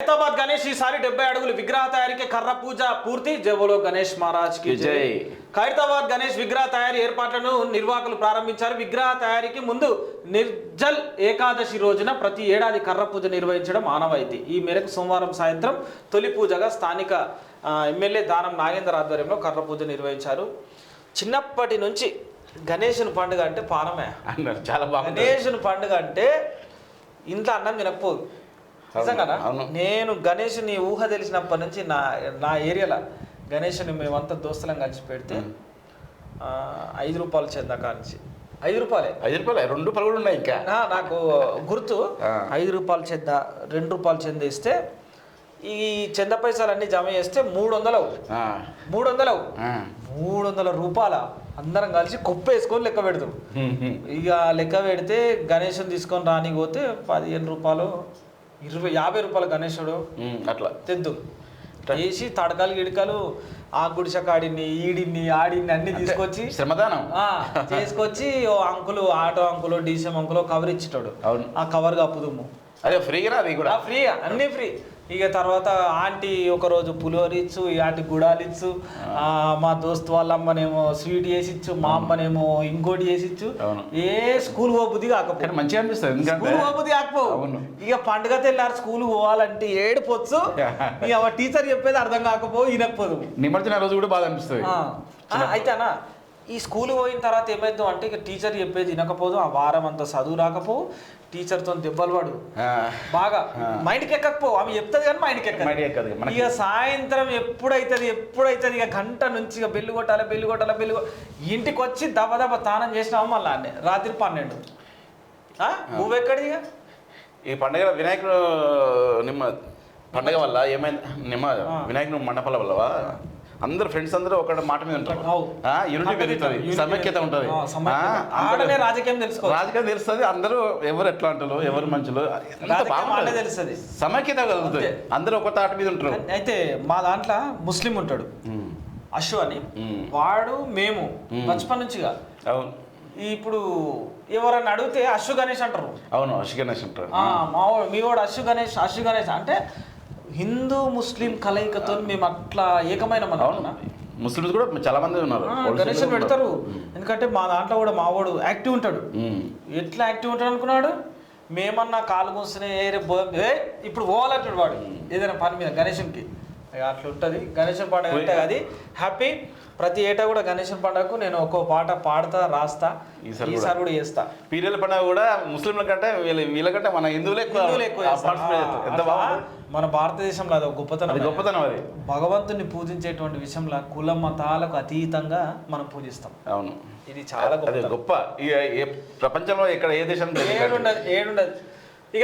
హైదరాబాద్ గణేష్ ఈసారి డెబ్బై అడుగులు విగ్రహ తయారీకి కర్ర పూజ పూర్తి. జబోలో గణేష్ మహారాజ్కి జై. ఖైరతాబాద్ గణేష్ విగ్రహ తయారీ ఏర్పాట్లను నిర్వాహకులు ప్రారంభించారు. విగ్రహ తయారీకి ముందు నిర్జల్ ఏకాదశి రోజున ప్రతి ఏడాది కర్ర పూజ నిర్వహించడం ఆనవాయితీ. ఈ మేరకు సోమవారం సాయంత్రం తొలి పూజగా స్థానిక ఎమ్మెల్యే దానం నాగేందర్ ఆధ్వర్యంలో కర్ర పూజ నిర్వహించారు. చిన్నప్పటి నుంచి గణేశుని పండుగ అంటే పానమే. అన్నారు. చాలా బాగుంది గణేశుని పండుగ అంటే ఇంట్లో అన్నం తినకపోదు. నిజంగానా. నేను గణేషుని ఊహ తెలిసినప్పటి నుంచి నా నా ఏరియాలో గణేషుని మేమంతా దోస్తులం కలిసి పెడితే ఐదు రూపాయలు చందా కానించి. ఐదు రూపాయలే. ఐదు రూపాయలు రెండు రూపాయలు కూడా ఉన్నాయి ఇంకా. నాకు గుర్తు. ఐదు రూపాయలు చంద రెండు రూపాయలు చంద ఇస్తే ఈ చంద పైసలు అన్ని జమ చేస్తే మూడు వందలు అవు మూడు వందలు అవు. మూడు వందల రూపాయల అందరం కలిసి కుప్ప వేసుకొని లెక్క పెడతాం. ఇక లెక్క పెడితే గణేశుని తీసుకొని రానికి పోతే పదిహేను రూపాయలు ఇరవై యాభై రూపాయల గణేశుడు అట్లా. తెద్దు. వేసి తడకలు గిడకలు ఆ గుడిసె కాడిని ఈడిని ఆడిని అన్ని తీసుకొచ్చి శ్రమదానం. ఆ, తీసుకొచ్చి ఓ uncle auto uncle DCM uncle cover ఇచ్చేటాడు. అవును. ఆ కవర్ కప్పుదుము. అదే ఫ్రీగా అది కూడా. ఫ్రీ అన్ని ఫ్రీ. ఇక తర్వాత ఆంటీ ఒక రోజు పులిహోర ఇచ్చు ఈ ఆంటీ గుడాలు ఇచ్చు ఆ, మా దోస్తు వాళ్ళ అమ్మనేమో స్వీట్ చేసి ఇచ్చు మా అమ్మనేమో ఇంకోటి చేసి ఇచ్చు. ఏ స్కూల్ పోబుద్ది కాకపోతే మంచిగా అనిపిస్తుంది స్కూల్ పోబుద్ది కాకపో. ఇక పండుగ తెల్లారు స్కూల్ పోవాలంటే ఏడుపోవచ్చు ఇక టీచర్ చెప్పేది అర్థం కాకపో వినకపోదు నిమజ్జన రోజు కూడా బాగా అనిపిస్తుంది. ఆ, ఆ, అయితే అన్న ఈ స్కూల్ పోయిన తర్వాత ఏమైందో అంటే ఇక టీచర్ చెప్పేది వినకపోదు ఆ వారం అంతా చదువు రాకపో టీచర్తో దెబ్బలు పడు. బాగా. మైండ్కి ఎక్కకపో ఆమె చెప్తుంది కానీ మైండ్కి ఎక్కదు. ఇక సాయంత్రం ఎప్పుడైతుంది ఎప్పుడైతుంది ఇక గంట నుంచి ఇక బెల్లు కొట్టాలి బెల్లు కొట్టాలి బెల్లు ఇంటికి వచ్చి దెబ్బ దెబ్బ తానం చేసినాము మళ్ళీ అన్నే రాత్రి పన్నెండు. ఆ? నువ్వెక్కడిది ఇక? ఈ పండుగ వినాయకుడు నిమ్మ పండగ వల్ల ఏమైంది? నిమ్మ. వినాయకుడు మండపాల వల్ల అందరు ఫ్రెండ్స్ అందరూ ఒక మాట మీద ఉంటారు. యూనిటీ పెరుగుతుంది. సమైక్యత ఉంటుంది. రాజకీయం తెలుసుకో రాజకీయం తెలుస్తుంది. అందరూ ఎవరు ఎట్లా అంటారు ఎవరు మంచులు తెలుస్తుంది. సమైక్యత కలుగుతుంది. అందరూ ఒక తాటి మీద ఉంటారు. అయితే మా దాంట్లో ముస్లిం ఉంటాడు. అశు అని. వాడు మేము. బచపన్ నుంచిగా అవును. ఇప్పుడు ఎవరన్నా అడిగితే అశు గణేష్ అంటారు. అవును అషిగణేష్ అంటారు. ఆ, మా వాడు మీ వాడు అశు గణేష్ అశు గణేష్ అంటే హిందూ ముస్లిం కలయికతో మేము అట్లా ఏకమైన అవును. ముస్లిమ్స్ కూడా చాలా మంది ఉన్నారు. గణేష్ పెడతారు. ఎందుకంటే మా దాంట్లో కూడా మా వాడు యాక్టివ్ ఉంటాడు. ఎట్లా యాక్టివ్ ఉంటాడు అనుకున్నాడు? మేమన్నా కాలు కూర్చుని ఏ ఇప్పుడు పోవాలంటాడు వాడు. ఏదైనా పని మీద గణేశునికి ఇక అట్లా ఉంటుంది. గణేశుని పండుగ అంటే అది హ్యాపీ. ప్రతి ఏటా కూడా గణేశుని పండుగకు నేను ఒక్కో పాట పాడతా రాస్తా. ఈసారి కూడా చేస్తా. పీరియల్ పండుగ కూడా ముస్లింల కంటే వీళ్ళ వీళ్ళకంటే మన హిందువులే ఎక్కువ. ఎంత బాగుంది. మన భారతదేశంలో అది ఒక గొప్పతనం అది గొప్పతనం అది. భగవంతుని పూజించేటువంటి విషయంలో కుల మతాలకు అతీతంగా మనం పూజిస్తాం. అవును. ఇది చాలా గొప్ప. గొప్ప ప్రపంచంలో ఇక్కడ ఏ దేశం. ఏడుండదు ఏడుండదు.